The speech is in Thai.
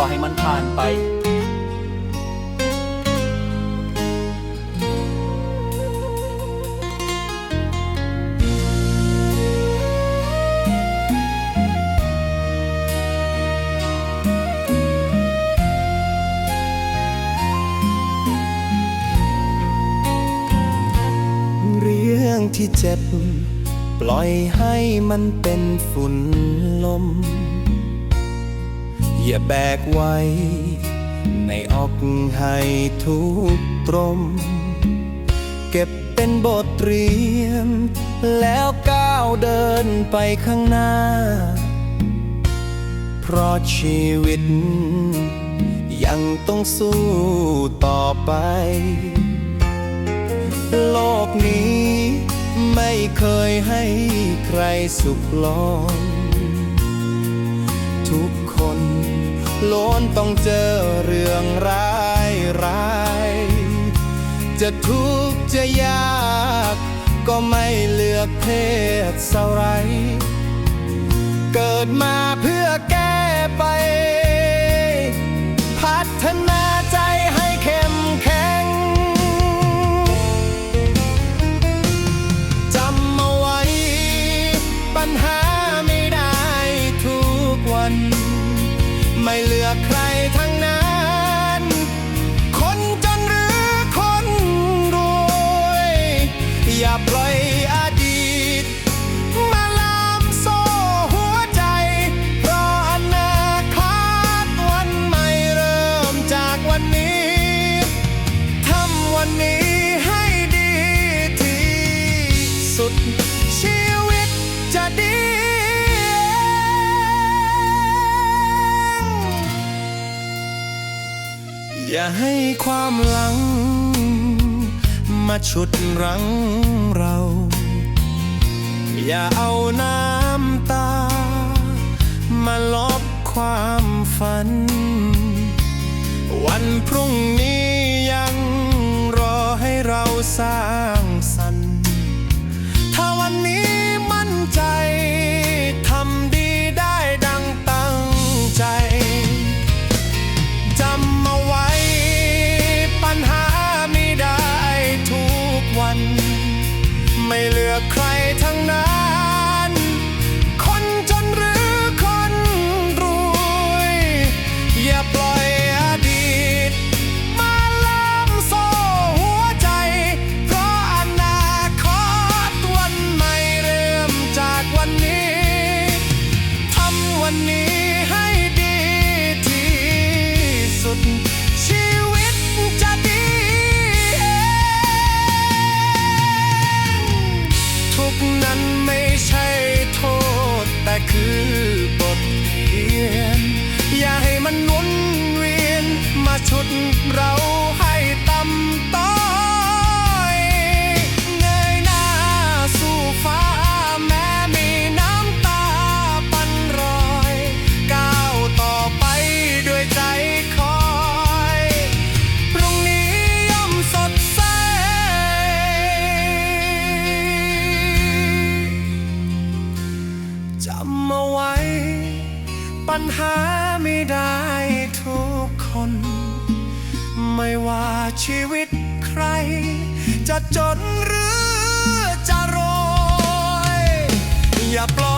ก็ให้มันผ่านไป เรื่องที่เจ็บ ปล่อยให้มันเป็นฝุ่นลม อย่าแบกไว้ ในอกให้ทุกตรม เก็บเป็นบทเรียน แล้วก้าวเดินไปข้างหน้า เพราะชีวิต ยังต้องสู้ต่อไป โลกนี้ไม่เคยให้ใครสุขลอมทุก ล้วนต้องเจอเรื่องร้ายร้าย จะทุกข์จะยาก ก็ไม่เลือกเพศเสไร เกิดมาเพื่อแก้ไป พัฒนาใจให้เข้มแข็งจำเอาไว้ ปัญหาไม่ได้ทุกวัน ไม่เหลือกใครทั้งนั้น คนจนหรือคนรวย อย่าปล่อย อย่าให้ความหลัง มาฉุดรั้งเรา อย่าเอาน้ำตา มาลบความฝัน วันพรุ่งนี้ยังรอให้เราสร้า ใครทั้งนั้นคน ปัญหาไม่ได้ทุกคน ไม่ว่าชีวิตใคร จะจนหรือจะรวย อย่าปล่อย